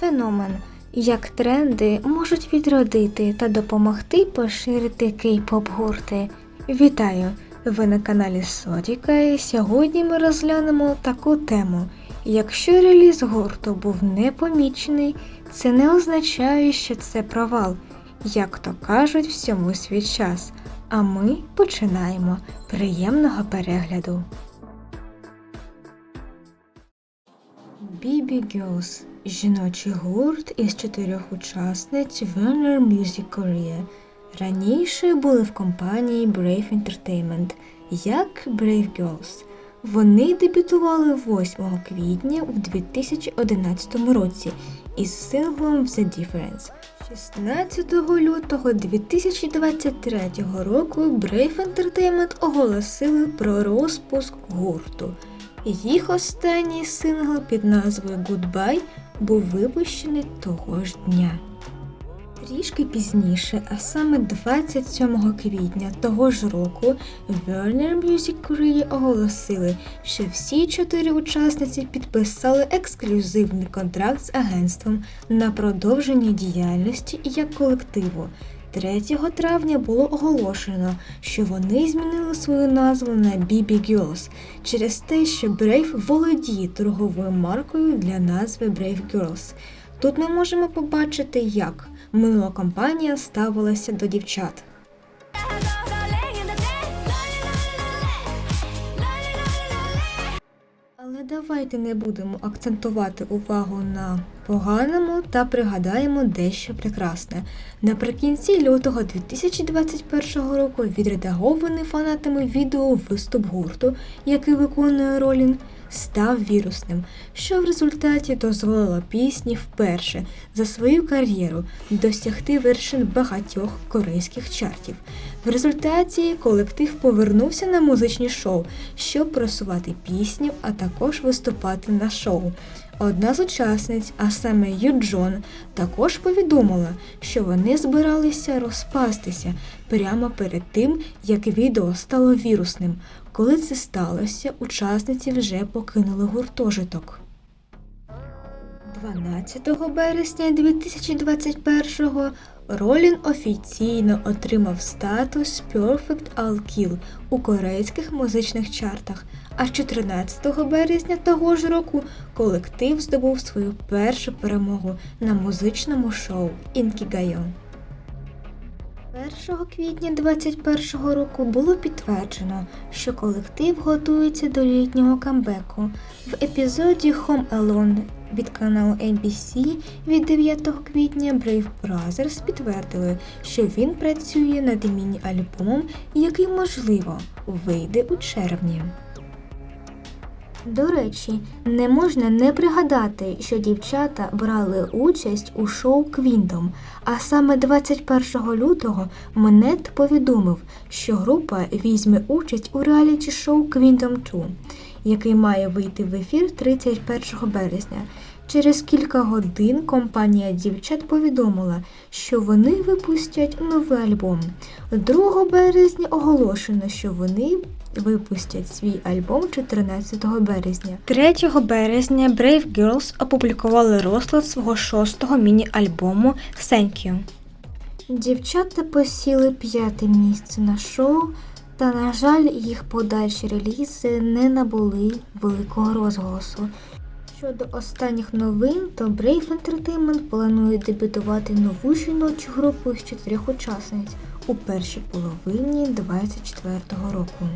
Феномен. Як тренди можуть відродити та допомогти поширити кей-поп гурти. Вітаю! Ви на каналі Содіка і сьогодні ми розглянемо таку тему. Якщо реліз гурту був непомічений, це не означає, що це провал. Як то кажуть, всьому свій час. А ми починаємо. Приємного перегляду. BB Girls – жіночий гурт із чотирьох учасниць Warner Music Korea. Раніше були в компанії Brave Entertainment як Brave Girls. Вони дебютували 8 квітня в 2011 році із синглом The Difference. 16 лютого 2023 року Brave Entertainment оголосили про розпуск гурту. Їх останній сингл під назвою Goodbye був випущений того ж дня. Трішки пізніше, а саме 27 квітня того ж року, Warner Music Korea оголосили, що всі чотири учасниці підписали ексклюзивний контракт з агентством на продовження діяльності як колективу. 3 травня було оголошено, що вони змінили свою назву на BB Girls через те, що Brave володіє торговою маркою для назви Brave Girls. Тут ми можемо побачити, як минула компанія ставилася до дівчат. Давайте не будемо акцентувати увагу на поганому та пригадаємо дещо прекрасне. Наприкінці лютого 2021 року відредагований фанатами відео виступ гурту, який виконує Ролін, став вірусним, що в результаті дозволило пісні вперше за свою кар'єру досягти вершин багатьох корейських чартів. В результаті колектив повернувся на музичні шоу, щоб просувати пісню, а також виступати на шоу. Одна з учасниць, а саме Юджон, також повідомила, що вони збиралися розпастися прямо перед тим, як відео стало вірусним. Коли це сталося, учасниці вже покинули гуртожиток. 12 березня 2021-го Ролін офіційно отримав статус Perfect All Kill у корейських музичних чартах, а 14 березня того ж року колектив здобув свою першу перемогу на музичному шоу Інкігайон. 1 квітня 2021 року було підтверджено, що колектив готується до літнього камбеку. В епізоді Home Alone від каналу ABC від 9 квітня Brave Brothers підтвердили, що він працює над міні-альбомом, який, можливо, вийде у червні. До речі, не можна не пригадати, що дівчата брали участь у шоу Квіндом, а саме 21 лютого Монет повідомив, що група візьме участь у реаліті шоу Квіндом 2, який має вийти в ефір 31 березня. Через кілька годин компанія дівчат повідомила, що вони випустять новий альбом. 2 березня оголошено, що вони випустять свій альбом 14 березня. 3 березня Brave Girls опублікували розклад свого шостого міні-альбому Thank You. Дівчата посіли п'яте місце на шоу, та, на жаль, їх подальші релізи не набули великого розголосу. Щодо останніх новин, то Brave Entertainment планує дебютувати нову жіночу групу з чотирьох учасниць у першій половині 2024 року.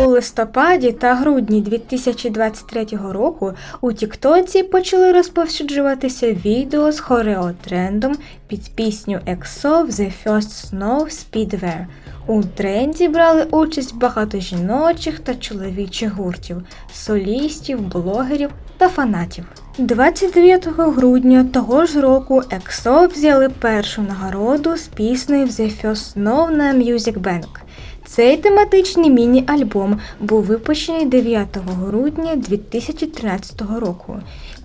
У листопаді та грудні 2023 року у Тіктоці почали розповсюджуватися відео з хореотрендом під пісню EXO The First Snow Speedwear. У тренді брали участь багато жіночих та чоловічих гуртів, солістів, блогерів та фанатів. 29 грудня того ж року EXO взяли першу нагороду з піснею The First Snow на Music Bank. Цей тематичний міні-альбом був випущений 9 грудня 2013 року.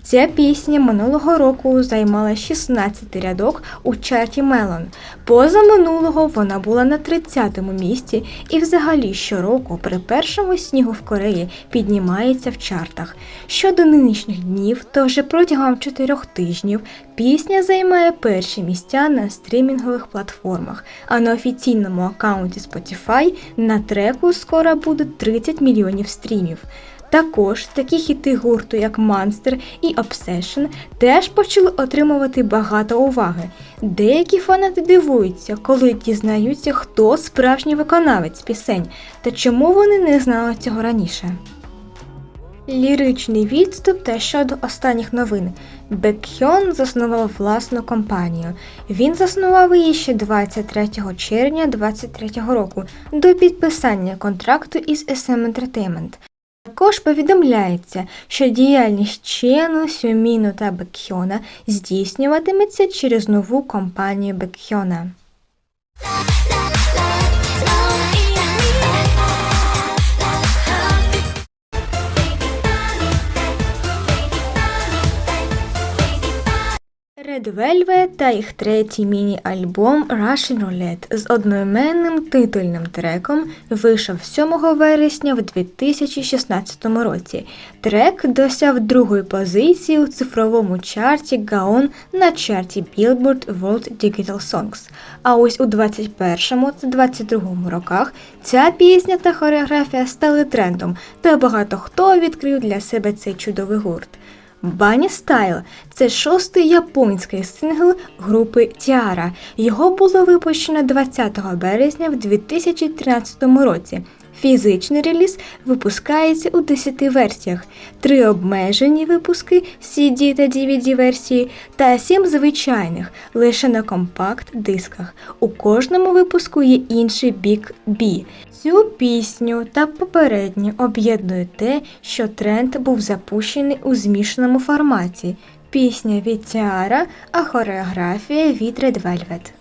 Ця пісня минулого року займала 16 рядок у чарті Мелон. Поза минулого вона була на 30-му місці і взагалі щороку при першому снігу в Кореї піднімається в чартах. Щодо нинішніх днів, то вже протягом 4 тижнів пісня займає перші місця на стрімінгових платформах, а на офіційному аккаунті Spotify на треку скоро буде 30 мільйонів стрімів. Також такі хіти гурту, як Monster і Obsession, теж почали отримувати багато уваги. Деякі фанати дивуються, коли дізнаються, хто справжній виконавець пісень та чому вони не знали цього раніше. Ліричний відступ та щодо останніх новин. Бекхьон заснував власну компанію. Він заснував її ще 23 червня 2023 року до підписання контракту із SM Entertainment. Також повідомляється, що діяльність Чену, Сюміну та Бекхьона здійснюватиметься через нову компанію Бекхьона. Red Velvet та їх третій міні-альбом Russian Roulette з одноіменним титульним треком вийшов 7 вересня в 2016 році. Трек досяг другої позиції у цифровому чарті Gaon на чарті Billboard World Digital Songs. А ось у 21 та 22 роках ця пісня та хореографія стали трендом, та багато хто відкрив для себе цей чудовий гурт. Bunny Style – це шостий японський сингл групи Тіара. Його було випущено 20 березня в 2013 році. Фізичний реліз випускається у 10 версіях, три обмежені випуски CD та DVD версії та 7 звичайних лише на компакт-дисках. У кожному випуску є інший бік B. Цю пісню та попередню об'єднує те, що тренд був запущений у змішаному форматі. Пісня від Тіара, а хореографія від Red Velvet.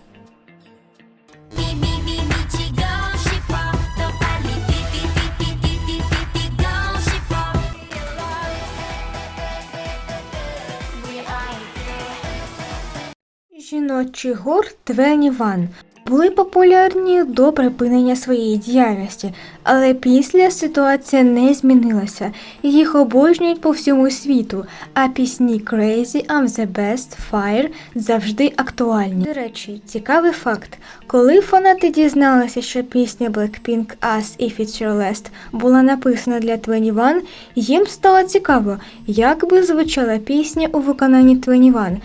Жіночий гурт Твені Ван були популярні до припинення своєї діяльності, але після ситуація не змінилася. Їх обожнюють по всьому світу, а пісні Crazy, I'm the Best, Fire завжди актуальні. До речі, цікавий факт. Коли фанати дізналися, що пісня Blackpink Us If It's Your Last була написана для 21, їм стало цікаво, як би звучала пісня у виконанні 21.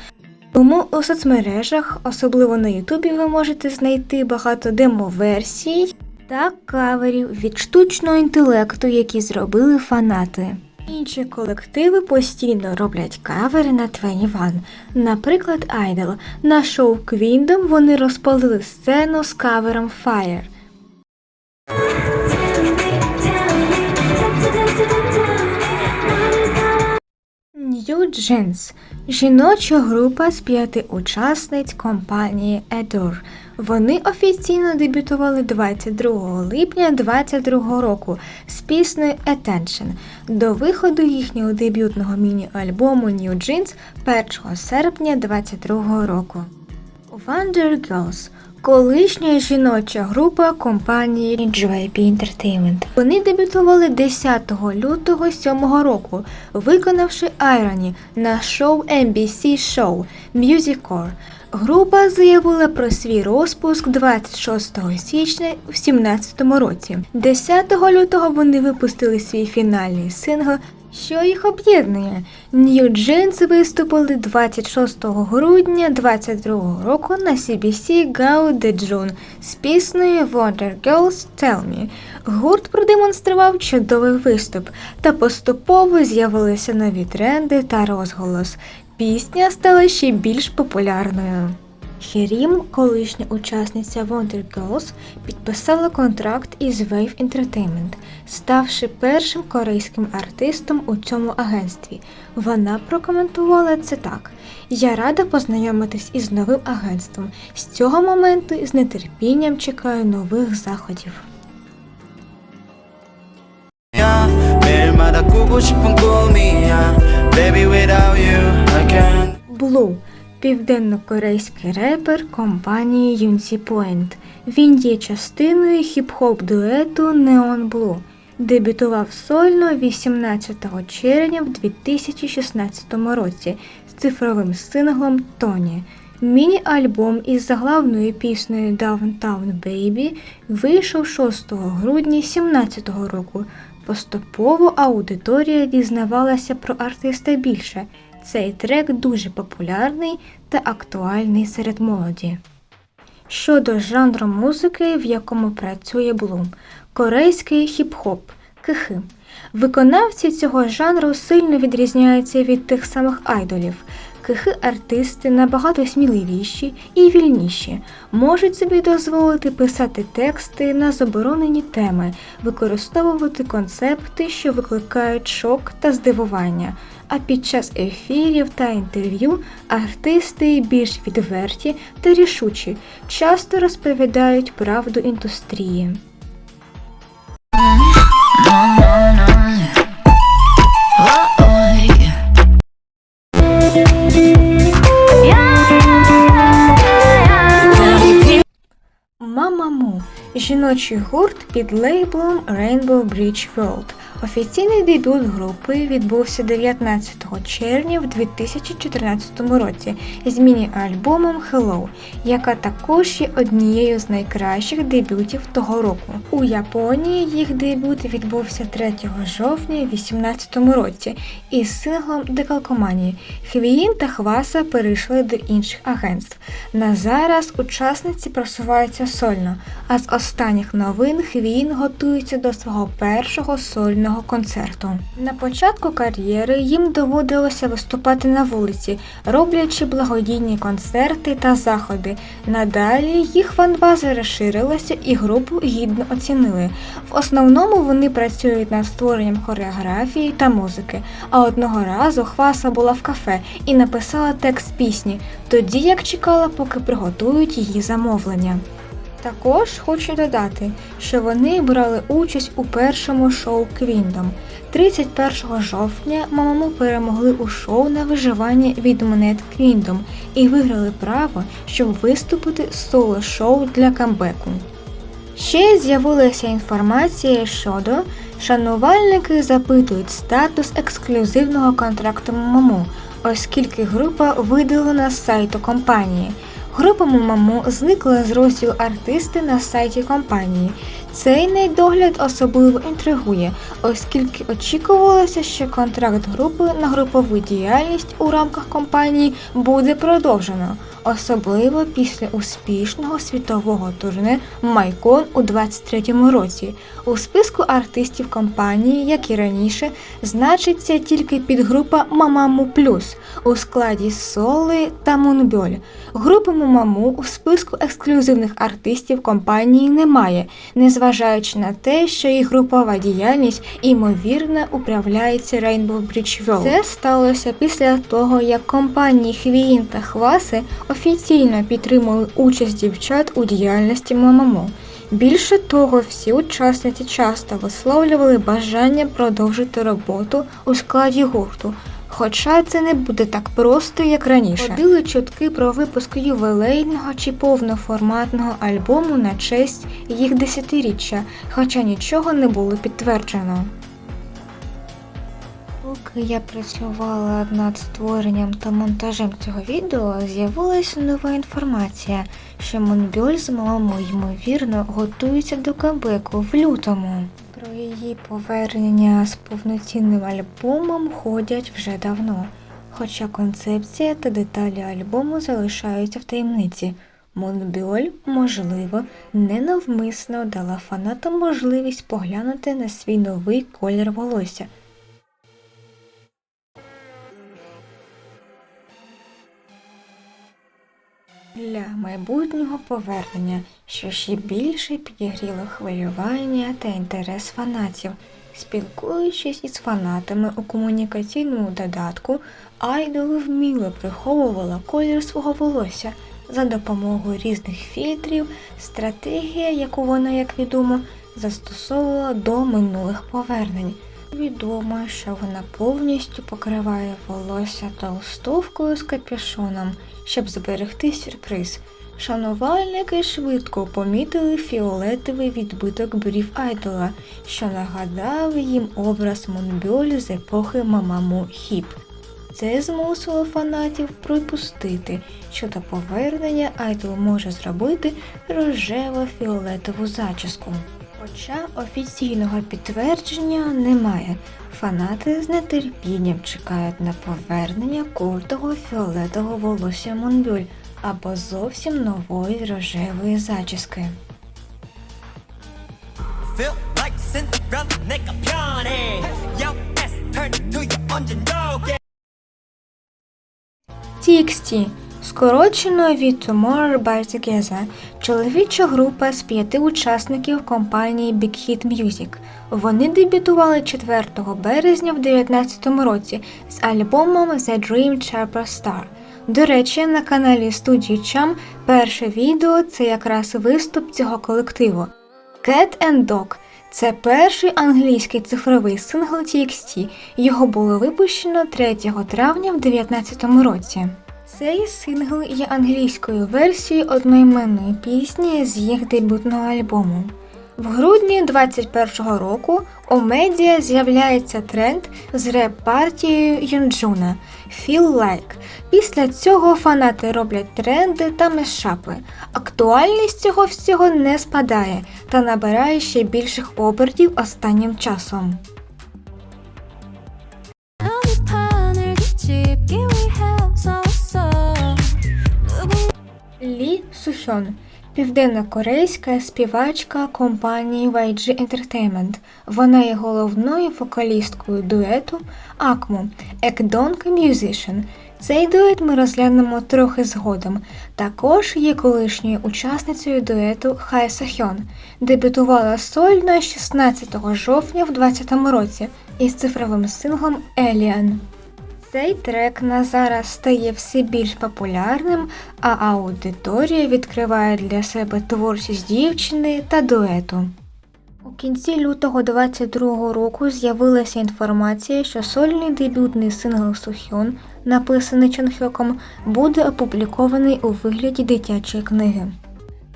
Тому у соцмережах, особливо на Ютубі, ви можете знайти багато демо-версій та каверів від штучного інтелекту, які зробили фанати. Інші колективи постійно роблять кавери на 21. Наприклад, Idol. На шоу Queendom вони розпалили сцену з кавером Fire. Jeans – жіноча група з п'яти учасниць компанії Adore. Вони офіційно дебютували 22 липня 2022 року з піснею Attention до виходу їхнього дебютного міні-альбому New Jeans 1 серпня 2022 року. Wonder Girls – колишня жіноча група компанії JYP Entertainment. Вони дебютували 10 лютого 7 року, виконавши Irony на шоу NBC Show Music Core. Група заявила про свій розпуск 26 січня в 2017 році. 10 лютого вони випустили свій фінальний сингл що їх об'єднує? Jeans виступили 26 грудня 2022 року на CBC Gao de June з піснею Wonder Girls Tell Me. Гурт продемонстрував чудовий виступ та поступово з'явилися нові тренди та розголос. Пісня стала ще більш популярною. Хірім, колишня учасниця Wonder Girls, підписала контракт із Wave Entertainment, ставши першим корейським артистом у цьому агентстві. Вона прокоментувала це так: Я рада познайомитись із новим агентством. З цього моменту з нетерпінням чекаю нових заходів. Blue південно-корейський репер компанії Юнсі Point. Він є частиною хіп-хоп дуету Neon Blue. Дебютував сольно 18 червня в 2016 році з цифровим синглом Тоні. Міні-альбом із заглавною піснею Downtown Baby вийшов 6 грудня 2017 року. Поступово аудиторія дізнавалася про артиста більше. Цей трек дуже популярний та актуальний серед молоді. Щодо жанру музики, в якому працює Блум, корейський хіп-хоп, кихи. Виконавці цього жанру сильно відрізняються від тих самих айдолів. Кихи артисти набагато сміливіші і вільніші, можуть собі дозволити писати тексти на заборонені теми, використовувати концепти, що викликають шок та здивування. А під час ефірів та інтерв'ю артисти більш відверті та рішучі, часто розповідають правду індустрії. Мамаму жіночий гурт під лейблом Rainbow Bridge World. Офіційний дебют групи відбувся 19 червня в 2014 році з міні-альбомом Hello, яка також є однією з найкращих дебютів того року. У Японії їх дебют відбувся 3 жовтня у 2018 році із синглом Декалкоманії. Хвіїн та Хваса перейшли до інших агентств. На зараз учасниці просуваються сольно, а з останніх новин Хвіїн готується до свого першого сольного концерту. На початку кар'єри їм доводилося виступати на вулиці, роблячи благодійні концерти та заходи. Надалі їх фанбаза розширилася і групу гідно оцінили. В основному вони працюють над створенням хореографії та музики. А одного разу Хваса була в кафе і написала текст пісні, тоді як чекала, поки приготують її замовлення. Також хочу додати, що вони брали участь у першому шоу Квіндом. 31 жовтня мамаму перемогли у шоу на виживання від монет Квіндом і виграли право, щоб виступити з соло-шоу для камбеку. Ще з'явилася інформація щодо шанувальники запитують статус ексклюзивного контракту Маму, оскільки група видалена з сайту компанії. Група Мамаму зникла з розділу артисти на сайті компанії. Цей недогляд особливо інтригує, оскільки очікувалося, що контракт групи на групову діяльність у рамках компанії буде продовжено, особливо після успішного світового турне Майкон у 23-му році. У списку артистів компанії, як і раніше, значиться тільки підгрупа Мамаму Плюс у складі Соли та Мунбьоль. Групи Мамаму у списку ексклюзивних артистів компанії немає, незважаючи на те, що їх групова діяльність імовірно управляється Rainbow Bridge World. Це сталося після того, як компанії Хвіїн та Хваси офіційно підтримали участь дівчат у діяльності Мамаму. Більше того, всі учасниці часто висловлювали бажання продовжити роботу у складі гурту. Хоча це не буде так просто, як раніше. Ходили чутки про випуск ювілейного чи повноформатного альбому на честь їх десятиріччя, хоча нічого не було підтверджено. Поки я працювала над створенням та монтажем цього відео, з'явилася нова інформація, що Монбьоль з мамою, ймовірно, готується до камбеку в лютому. Про її повернення з повноцінним альбомом ходять вже давно, хоча концепція та деталі альбому залишаються в таємниці. Монбьоль, можливо, ненавмисно дала фанатам можливість поглянути на свій новий колір волосся. Для майбутнього повернення, що ще більше підігріло хвилювання та інтерес фанатів. Спілкуючись із фанатами у комунікаційному додатку, Айдол вміло приховувала колір свого волосся за допомогою різних фільтрів, стратегія, яку вона, як відомо, застосовувала до минулих повернень. Відомо, що вона повністю покриває волосся толстовкою з капюшоном, щоб зберегти сюрприз. Шанувальники швидко помітили фіолетовий відбиток брів айдола, що нагадав їм образ Монбьоль з епохи Мамаму Хіп. Це змусило фанатів припустити, що до повернення айдол може зробити рожево-фіолетову зачіску. Хоча офіційного підтвердження немає. Фанати з нетерпінням чекають на повернення куртого фіолетового волосся Монбюль або зовсім нової рожевої зачіски. TXT скорочено від Tomorrow by Together, чоловіча група з п'яти учасників компанії Big Hit Music. Вони дебютували 4 березня в 2019 році з альбомом The Dream Chapter Star. До речі, на каналі студії Cham перше відео це якраз виступ цього колективу. Cat and Dog – це перший англійський цифровий сингл TXT. Його було випущено 3 травня в 2019 році. Цей сингл є англійською версією одноіменної пісні з їх дебютного альбому. В грудні 2021 року у медіа з'являється тренд з реп-партією Юнджуна Feel Like. Після цього фанати роблять тренди та мешапи. Актуальність цього всього не спадає та набирає ще більших обертів останнім часом. Сухьон південнокорейська співачка компанії YG Entertainment. Вона є головною вокалісткою дуету Акму Екдонг Musician. Цей дует ми розглянемо трохи згодом. Також є колишньою учасницею дуету Хай Сохьон. Дебютувала сольно 16 жовтня в 2020 році із цифровим синглом Alien. Цей трек на зараз стає все більш популярним, а аудиторія відкриває для себе творчість дівчини та дуету. У кінці лютого 22 року з'явилася інформація, що сольний дебютний сингл Сухьон, написаний Чонхьоком, буде опублікований у вигляді дитячої книги.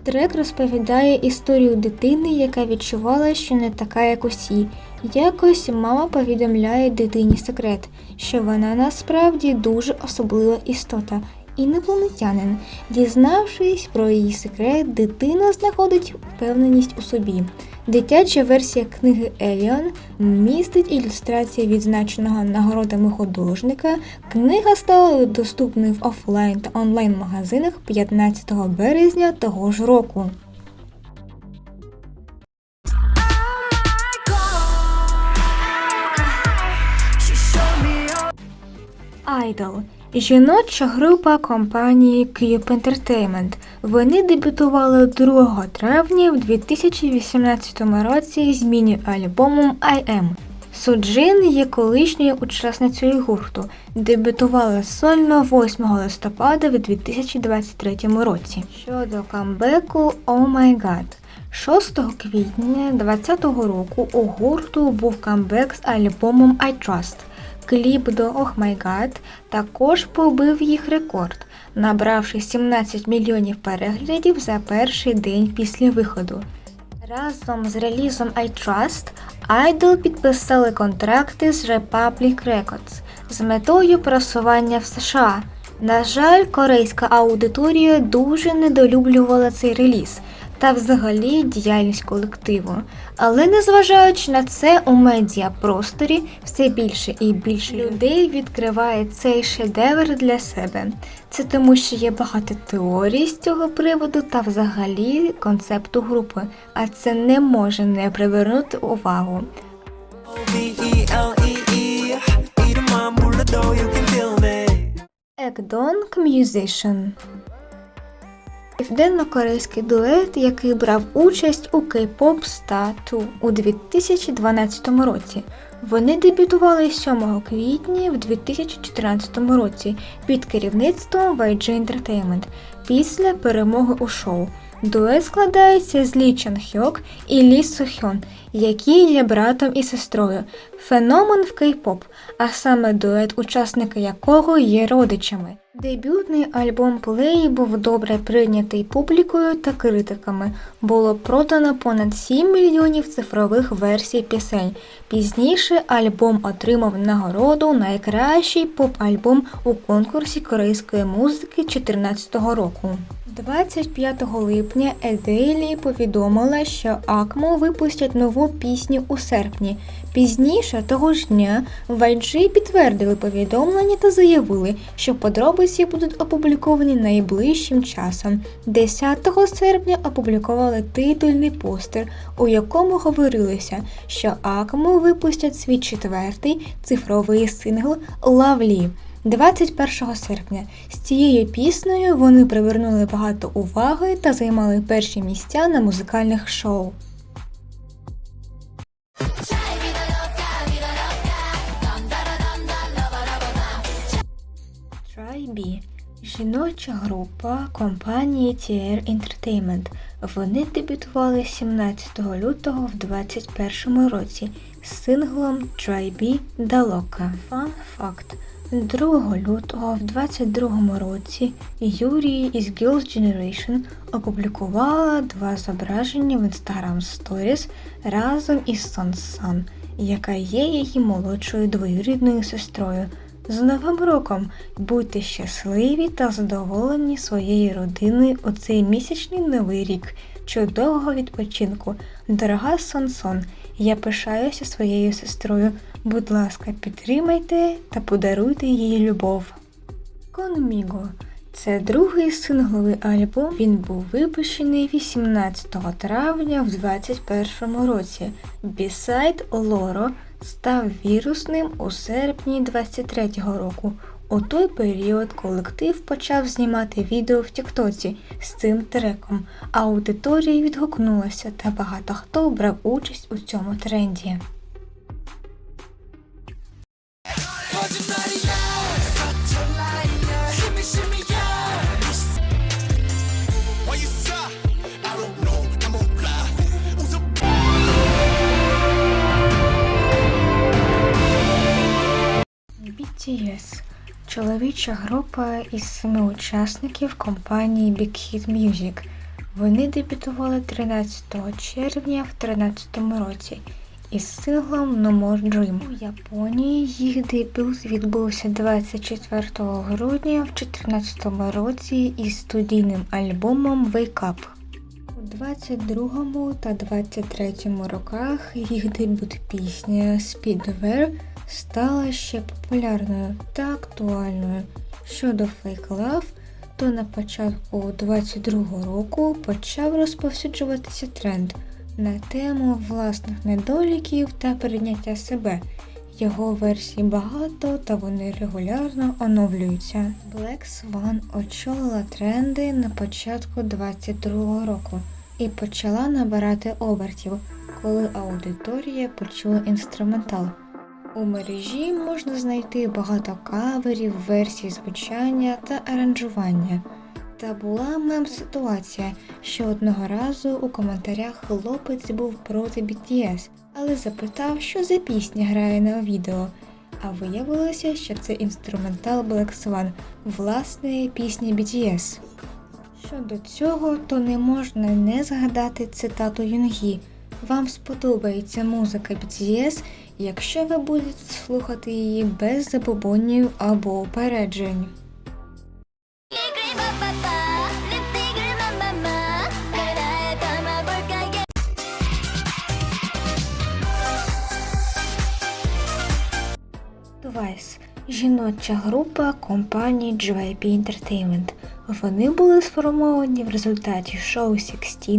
Трек розповідає історію дитини, яка відчувала, що не така, як усі. Якось мама повідомляє дитині секрет, що вона насправді дуже особлива істота, інопланетянин. Дізнавшись про її секрет, дитина знаходить впевненість у собі. Дитяча версія книги Еліон містить ілюстрації відзначеного нагородами художника. Книга стала доступною в офлайн та онлайн магазинах 15 березня того ж року. Idol – жіноча група компанії Cube Entertainment. Вони дебютували 2 травня в 2018 році з міні-альбомом I Am. Суджин є колишньою учасницею гурту. Дебютувала сольно 8 листопада в 2023 році. Щодо камбеку Oh My God. 6 квітня 2020 року у гурту був камбек з альбомом I Trust. Кліп до Oh My God також побив їх рекорд, набравши 17 мільйонів переглядів за перший день після виходу. Разом з релізом I Trust Idol підписали контракти з Republic Records з метою просування в США. На жаль, корейська аудиторія дуже недолюблювала цей реліз та взагалі діяльність колективу. Але незважаючи на це, у медіапросторі все більше і більше людей відкриває цей шедевр для себе. Це тому, що є багато теорій з цього приводу та взагалі концепту групи, а це не може не привернути увагу. Ekdon Musician Південно-корейський дует, який брав участь у K-pop 2 у 2012 році. Вони дебютували 7 квітня в 2014 році під керівництвом YG Entertainment після перемоги у шоу. Дует складається з Лі Чан Хьок і Лі Сохьон, які є братом і сестрою, феномен в кей-поп, а саме дует, учасники якого є родичами. Дебютний альбом Плеї був добре прийнятий публікою та критиками. Було продано понад 7 мільйонів цифрових версій пісень. Пізніше альбом отримав нагороду найкращий поп-альбом у конкурсі корейської музики 2014 року. 25 липня Еделі повідомила, що Акмо випустять нову пісню у серпні. Пізніше того ж дня в YG підтвердили повідомлення та заявили, що подробиці будуть опубліковані найближчим часом. 10 серпня опублікували титульний постер, у якому говорилося, що Акмо випустять свій четвертий цифровий сингл Lovely. 21 серпня з цією піснею вони привернули багато уваги та займали перші місця на музикальних шоу. B – жіноча група компанії TR Entertainment. Вони дебютували 17 лютого в 2021 році з синглом B Далока. Фан факт. 2 лютого в 2022 році Юрій із Girls' Generation опублікувала два зображення в Instagram Stories разом із Сон Сан, яка є її молодшою двоюрідною сестрою. З Новим роком будьте щасливі та задоволені своєю родиною у цей місячний новий рік. Чудового відпочинку, дорога Сонсон. Я пишаюся своєю сестрою. Будь ласка, підтримайте та подаруйте їй любов. Конміго це другий сингловий альбом. Він був випущений 18 травня в 2021 році. Бісайд Лоро став вірусним у серпні 23 року. У той період колектив почав знімати відео в Тіктоці з цим треком, аудиторія відгукнулася, та багато хто брав участь у цьому тренді. BTS чоловіча група із семи учасників компанії Big Hit Music. Вони дебютували 13 червня в 2013 році із синглом No More Dream. У Японії їх дебют відбувся 24 грудня в 2014 році із студійним альбомом Wake Up. У 22 та 23 роках їх дебют пісня Speedwear стала ще популярною та актуальною. Щодо Love, то на початку 22 року почав розповсюджуватися тренд на тему власних недоліків та прийняття себе. Його версій багато та вони регулярно оновлюються. Black Swan очолила тренди на початку 22 року і почала набирати обертів, коли аудиторія почула інструментал. У мережі можна знайти багато каверів, версій звучання та аранжування. Та була мем ситуація, що одного разу у коментарях хлопець був проти BTS, але запитав, що за пісня грає на відео. А виявилося, що це інструментал Black Swan, власне пісня BTS. Щодо цього, то не можна не згадати цитату Юнгі. Вам сподобається музика BTS, якщо ви будете слухати її без забобонів або упереджень. Twice – жіноча група компанії JYP Entertainment. Вони були сформовані в результаті шоу 16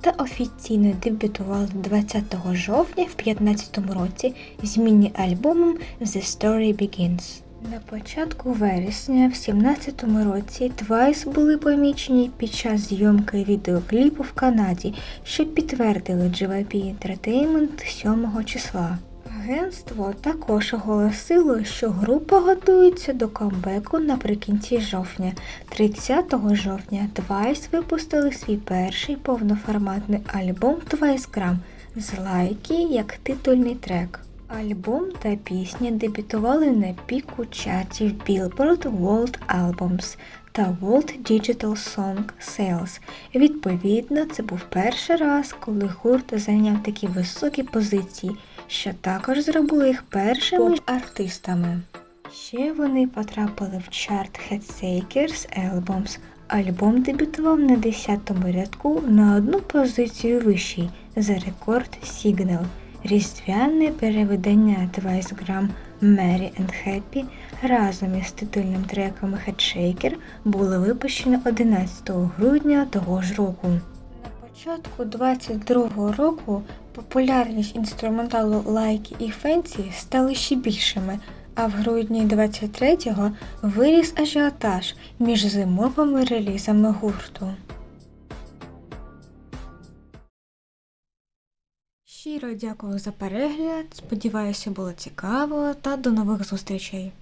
та офіційно дебютували 20 жовтня в 2015 році з міні-альбомом The Story Begins. На початку вересня в 2017 році Twice були помічені під час зйомки відеокліпу в Канаді, що підтвердили JYP Entertainment 7 числа. Агентство також оголосило, що група готується до камбеку наприкінці жовтня. 30 жовтня Twice випустили свій перший повноформатний альбом Twice Gram з лайки як титульний трек. Альбом та пісня дебютували на піку чатів Billboard World Albums та World Digital Song Sales. Відповідно, це був перший раз, коли гурт зайняв такі високі позиції, що також зробило їх першими артистами. Ще вони потрапили в чарт Headshakers Albums. Альбом дебютував на 10-му рядку на одну позицію вищий за рекорд Signal. Різдвяне переведення Twice Gram Merry and Happy разом із титульним треком Headshaker було випущено 11 грудня того ж року. Початку 22-го року популярність інструменталу лайки і фенсі стали ще більшими, а в грудні 23-го виріс ажіотаж між зимовими релізами гурту. Щиро дякую за перегляд. Сподіваюся, було цікаво та до нових зустрічей.